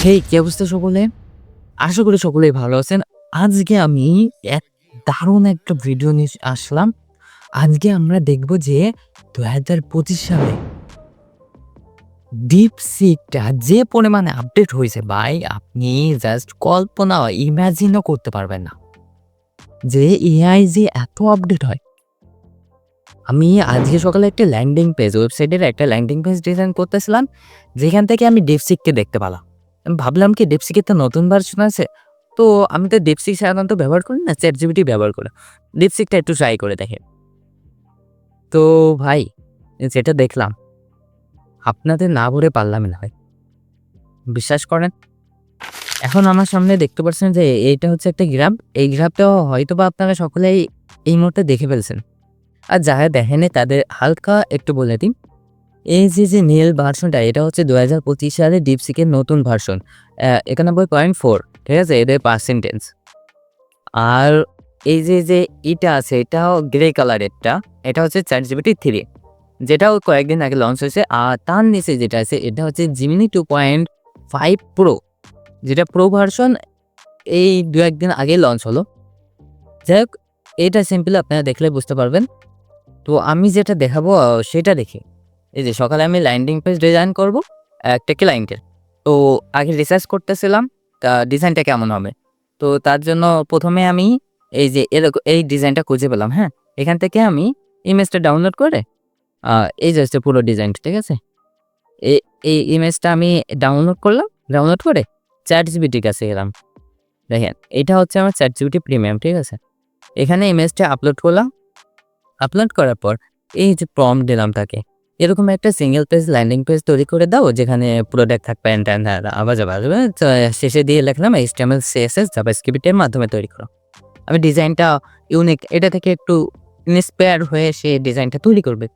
সেই কি অবস্থা সকলে? আশা করি সকলেই ভালো আছেন। আজকে আমি এক দারুণ একটা ভিডিও নিয়ে আসলাম। আজকে আমরা দেখব যে দু হাজার পঁচিশ সালে ডিপ সিকটা যে পরিমাণে আপডেট হয়েছে ভাই, আপনি জাস্ট কল্পনা ইমাজিনও করতে পারবেন না। যে এআই যে এত আপডেট হয়। আমি আজকে সকালে একটা ল্যান্ডিং পেজ ওয়েবসাইটের একটা ল্যান্ডিং পেজ ডিজাইন করতেছিলাম, যেখান থেকে আমি ডিপসিককে দেখতে পেলাম। ভাবলাম কি ডিপসিকের তো নতুন ভার্সন আছে? তো আমি তো ডিপসিক সাধারণত ব্যবহার করি না চ্যাট জিবিটি ব্যবহার করে। ডিপসিকটা একটু ট্রাই করে দেখে। তো ভাই যেটা দেখলাম, আপনাদের না ভরে পারলাম না ভাই। বিশ্বাস করেন? এখন আমার সামনে দেখতে পাচ্ছেন যে এইটা হচ্ছে একটা গ্রাফ এই গ্রাফটা হয়তো বা আপনারা সকলেই এই মুহূর্তে দেখে ফেলছেন। আর যারা দেখেনি তাদের হালকা একটু বলে দিন এই যে যে নীল ভার্সনটা, এটা হচ্ছে দু হাজার পঁচিশ সালে ডিপসিকের নতুন ভার্সন একানব্বই পয়েন্ট ফোর, ঠিক আছে? এদের পার্সেন্টেজ আর এই যে যে এটা আছে, এটাও গ্রে কালারেরটা এটা হচ্ছে চার জিবিটি থ্রি যেটাও কয়েকদিন আগে লঞ্চ হয়েছে, আর তার নিচে যেটা আছে, এটা হচ্ছে Gemini two point five pro যেটা প্রো ভার্সন এই দু একদিন আগে লঞ্চ হলো। যাই হোক, এটা সিম্পলি আপনারা দেখলে বুঝতে পারবেন। তো আমি যেটা দেখাবো সেটা দেখি। এই যে সকালে আমি ল্যান্ডিং পেজ ডিজাইন করব, একটা ক্লায়েন্টের তো আগে রিসার্চ করতেছিলাম, তা ডিজাইনটা কেমন হবে? তো তার জন্য প্রথমে আমি এই যে এরকম এই ডিজাইনটা খুঁজে পেলাম হ্যাঁ? এখান থেকে আমি ইমেজটা ডাউনলোড করে এই যে হচ্ছে পুরো ডিজাইনটা ঠিক আছে? এই এই ইমেজটা আমি ডাউনলোড করলাম ডাউনলোড করে চ্যাট জিবিটির কাছে গেলাম। দেখেন, এটা হচ্ছে আমার চ্যাট জিবিটি প্রিমিয়াম ঠিক আছে? এখানে ইমেজটা আপলোড করলাম। আপলোড করার পর এই যে প্রম দিলাম তাকে এরকম একটা সিঙ্গেল পেজ ল্যান্ডিং পেজ তৈরি করে দাও, যেখানে প্রোডাক্ট থাকবে অ্যান্ড আবার যাবার শেষে দিয়ে লিখলাম এইচটিএমএল সিএসএস জাভাস্ক্রিপ্টের মাধ্যমে তৈরি করো। আমি ডিজাইনটা ইউনিক এটা থেকে একটু ইন্সপায়ার হয়ে সে ডিজাইনটা তৈরি করবে।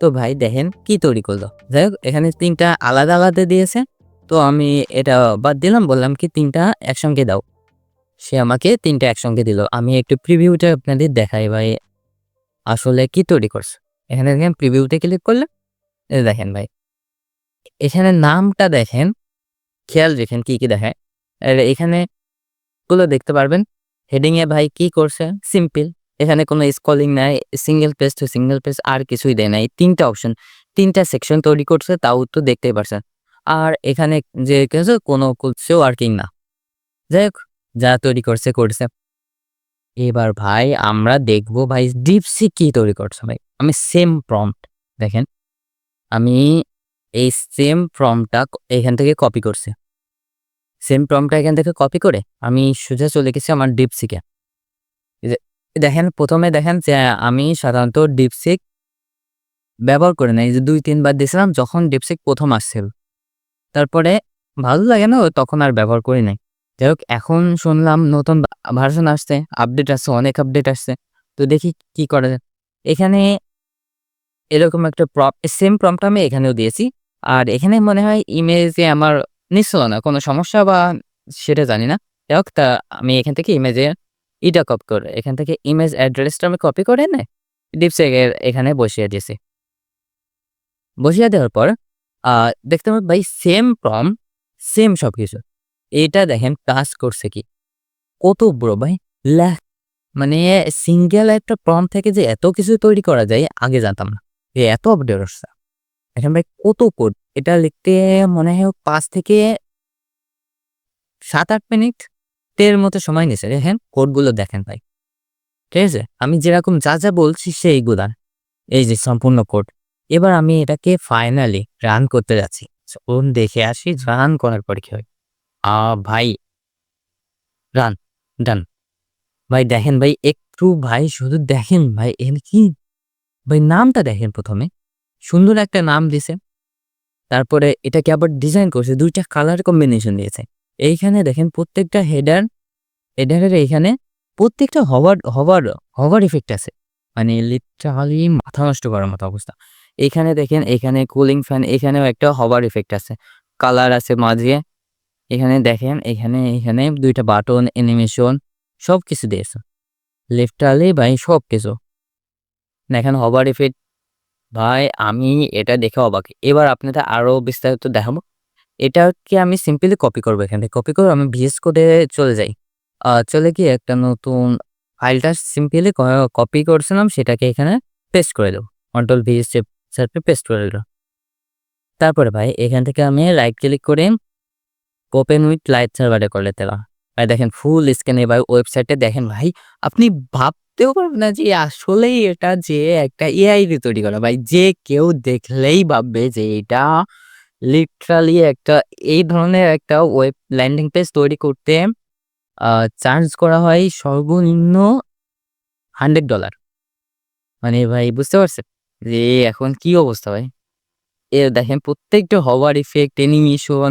তো ভাই, দেখেন কি তৈরি করল। যাই হোক, এখানে তিনটা আলাদা আলাদা দিয়েছে। তো আমি এটা বাদ দিলাম, বললাম কি তিনটা একসঙ্গে দাও। সে আমাকে তিনটা একসঙ্গে দিল। আমি একটু প্রিভিউটা আপনাদের দেখাই ভাই, আসলে কি তৈরি করছে। এখানে দেখেন প্রিভিউতে ক্লিক করলে এই দেখেন ভাই। এখানে নামটা দেখেন, খেয়াল রেখেন কি কি দেখায় এখানে গুলো দেখতে পারবেন হেডিং এ ভাই কি করছে? সিম্পল এখানে কোনো স্কলিং নাই single page to single page আর কিছুই দেয় নাই। তিনটা অপশন তিনটা সেকশন তৈরি করছে, তাও তো দেখতেই পারছেন। আর এখানে যে কিছু কোনো কিছু ওয়ার্কিং না। যাই হোক, যা তৈরি করছে করছে। এবার ভাই আমরা দেখব ভাই ডিপসি কি তৈরি করছে ভাই। আমি সেম প্রম্পট দেখেন। আমি এই সেম প্রম্পটটা এখান থেকে কপি করছি। সেম প্রম্পটটা এখান থেকে কপি করে আমি সোজা চলে গেছি আমার ডিপসিকে এই দেখেন, প্রথমে দেখেন যে আমি সাধারণত ডিপসিক ব্যবহার করে নাই যে দুই, তিনবার দিয়েছিলাম, যখন ডিপসিক প্রথম আসছিল। তারপরে ভালো লাগে না, তখন আর ব্যবহার করি নাই। যাই হোক, এখন শুনলাম নতুন ভার্সন আসছে আপডেট আসছে, অনেক আপডেট আসছে। তো দেখি কি করা যায়। এখানে এরকম একটা প্রপ সেম প্রম্পট আমি এখানেও দিয়েছি। আর এখানে মনে হয় ইমেজে আমার নিশ্চয় না, কোনো সমস্যা বা সেটা জানি না। যাই হোক, তা আমি এখান থেকে ইমেজে ইটা কপি করে, এখান থেকে ইমেজ অ্যাড্রেসটা আমি কপি করে নে ডিপসেকের এখানে বসিয়ে দিয়েছি। বসিয়ে দেওয়ার পর দেখতে পাবেন ভাই সেম প্রম সেম সব কিছু এটা দেখেন কাজ করছে কি? কত বড় ভাই লেখ মানে সিঙ্গেল একটা প্রম থেকে যে এত কিছু তৈরি করা যায়, আগে জানতাম না। যে এত আপডেট আসছে। এখন ভাই কত কোড এটা লিখতে মনে হয় পাঁচ থেকে সাত আট মিনিট এর মতো সময় নিছে দেখেন কোডগুলো দেখেন ভাই। ঠিক আছে? আমি যেরকম যা যা বলছি সেইগুলা। এই যে সম্পূর্ণ কোড এবার আমি এটাকে ফাইনালি রান করতে যাচ্ছি। কোন দেখে আসি রান করার পর কি হয়। আ, ভাই। রান ডান ভাই দেখেন ভাই, একটু ভাই শুধু দেখেন ভাই, এর কি ভাই, নামটা দেখেন প্রথমে। সুন্দর একটা নাম দিছে। তারপরে এটাকে আবার ডিজাইন করছে, দুইটা কালার কম্বিনেশন দিয়েছে। এইখানে দেখেন প্রত্যেকটা হেডার হেডারের এইখানে প্রত্যেকটা হওয়ার হওয়ার হওয়ার ইফেক্ট আছে। মানে লিটারালি মাথা নষ্ট করার মতো অবস্থা। এখানে দেখেন এখানে কুলিং ফ্যান এখানেও একটা হবার ইফেক্ট আছে। কালার আছে মাঝে। এখানে দেখেন, এখানে এখানে দুইটা বাটন অ্যানিমেশন সব কিছু দিয়েছে। লিটারালি ভাই সব কিছু দেখেন, হবার ইফেক্ট ভাই, আমি এটা দেখে অবাক। এবার আপনাদের আরও বিস্তারিত দেখাবো। এটাকে আমি সিম্পলি কপি করব এখান থেকে। কপি করে আমি ভিএস কোডে চলে যাই। চলে গিয়ে একটা নতুন ফাইলটা সিম্পলি কপি করছিলাম, সেটাকে এখানে পেস্ট করে দেবো। কন্ট্রোল ভি সার্ফে পেস্ট করে দিল। তারপরে ভাই, এখান থেকে আমি রাইট ক্লিক করে ওপেন উইথ লাইট সার্ভারে করে দিলাম ভাই, দেখেন ফুল স্ক্রিনে ভাই ওয়েবসাইটে দেখেন ভাই, আপনি ভাবতেও পারবেন না যে, আসলেই এটা যে একটা এআই দিয়ে তৈরি করা। ভাই, যে কেউ দেখলেই ভাববে যে, এটা লিটারালি একটা, এই ধরনের একটা ওয়েব ল্যান্ডিং পেজ তৈরি করতে চার্জ করা হয় সর্বনিম্ন হান্ড্রেড ডলার মানে ভাই, বুঝতে পারছেন? যে, এখন কি অবস্থা ভাই? এ দেখেন, প্রত্যেকটা হওয়ার ইফেক্ট অ্যানিমেশন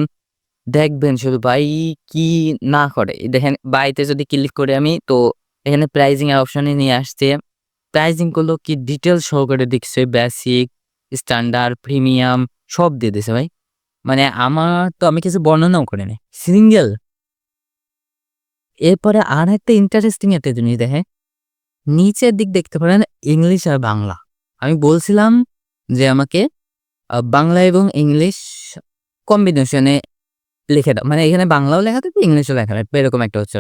দেখবেন শুধু ভাই কি না করে। দেখেন বাইতে যদি ক্লিক করে আমি, তো এখানে প্রাইজিং অপশনে নিয়ে আসছে। প্রাইজিংগুলো কি ডিটেলস সহকারে দেখছে বেসিক স্ট্যান্ডার্ড প্রিমিয়াম সব দিয়ে দিছে ভাই। মানে আমার তো আমি কিছু বর্ণনাও করে নি সিঙ্গেল এরপরে আর একটা ইন্টারেস্টিং একটা জিনিস দেখে নিচের দিক দেখতে পারেন ইংলিশ আর বাংলা। আমি বলছিলাম যে আমাকে বাংলা এবং ইংলিশ কম্বিনেশনে লিখে দাও। মানে এখানে বাংলাও লেখা থাকবে ইংলিশও লেখা থাকবে, এরকম একটা হচ্ছে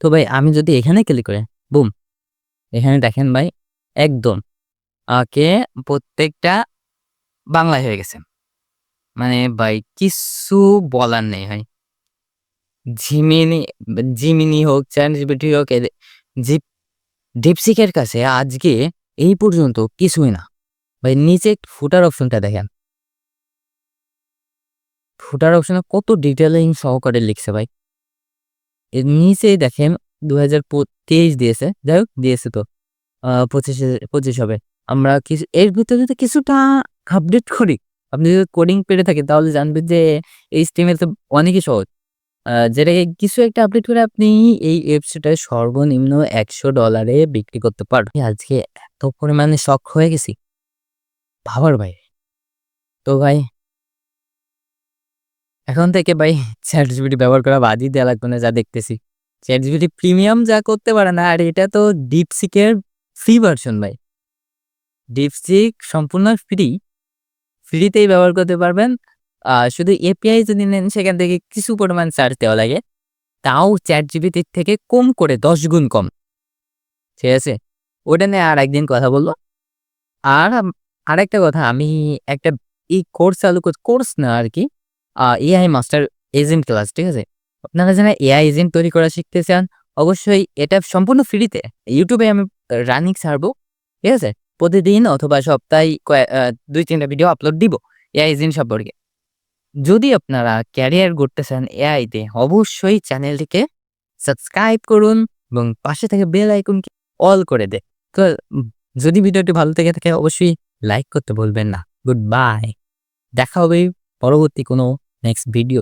তো ভাই, আমি যদি এখানে ক্লিক করি বুম এখানে দেখেন ভাই, একদম আকে প্রত্যেকটা বাংলায় হয়ে গেছে। মানে ভাই, কিছু বলার নেই ভাই। ঝিমিনি জিমিনি হোক চ্যাট জিপিটি হোক জিপ ডিপসিকের কাছে আজকে এই পর্যন্ত কিছুই না। ভাই, নিচে ফুটার অপশনটা দেখেন। ফুটার অপশনে কত ডিটেলিং সহকারে লিখছে ভাই। এর নিচেই দেখেন দু হাজার তেইশ দিয়েছে। যাই হোক, দিয়েছে তো। পঁচিশে, পঁচিশ হবে। আমরা কিছু, এর ভিতরে যদি কিছুটা আপডেট করি, আপনি যদি কোডিং পেরে থাকেন, তাহলে জানবেন যে এই স্টিমের তো অনেকই সহজ। যেটাকে কিছু একটা আপডেট করে আপনি এই ওয়েবসাইটে সর্বনিম্ন একশো ডলারে বিক্রি করতে পারবেন। আজকে এত পরিমাণে শখ হয়ে গেছি। ভাবার ভাই। তো ভাই এখন থেকে ভাই চ্যাট জিপিটি ব্যবহার করা বাদই দেওয়া লাগবে না, যা দেখতেছি। চ্যাট জিপিটি প্রিমিয়াম যা করতে পারে না, আর এটা তো ডিপসিকের ফ্রি ভার্সন ভাই। ডিপসিক সম্পূর্ণ ফ্রি ফ্রিতেই ব্যবহার করতে পারবেন। শুধু এপিআই যদি নেন, সেখান থেকে কিছু পরিমাণ চার্জ দেওয়া লাগে। তাও চ্যাট জিপিটির থেকে কম করে দশ গুণ কম। ঠিক আছে? ওটা নিয়ে আর একদিন কথা বলব। আর আরেকটা কথা, আমি একটা এই কোর্স চালু কোর্স না আর কি এআই মাস্টার এজেন্ট ক্লাস ঠিক আছে? আপনারা যারা এআই এজেন্ট তৈরি করা শিখতে চান, অবশ্যই এটা সম্পূর্ণ ফ্রিতে ইউটিউবে আমি রানিং ছাড়বো, ঠিক আছে? প্রতিদিন অথবা সপ্তাহে দুই, তিনটা ভিডিও আপলোড দিব এআই এজেন্ট সম্পর্কে। যদি আপনারা ক্যারিয়ার করতে চান এআইতে অবশ্যই চ্যানেলটিকে সাবস্ক্রাইব করুন এবং পাশে থেকে বেল আইকনকে অল করে দে। তো, যদি ভিডিওটি ভালো থেকে থাকে, অবশ্যই লাইক করতে বলবেন না। গুড বাই দেখা হবে পরবর্তী কোনো নেক্সট ভিডিও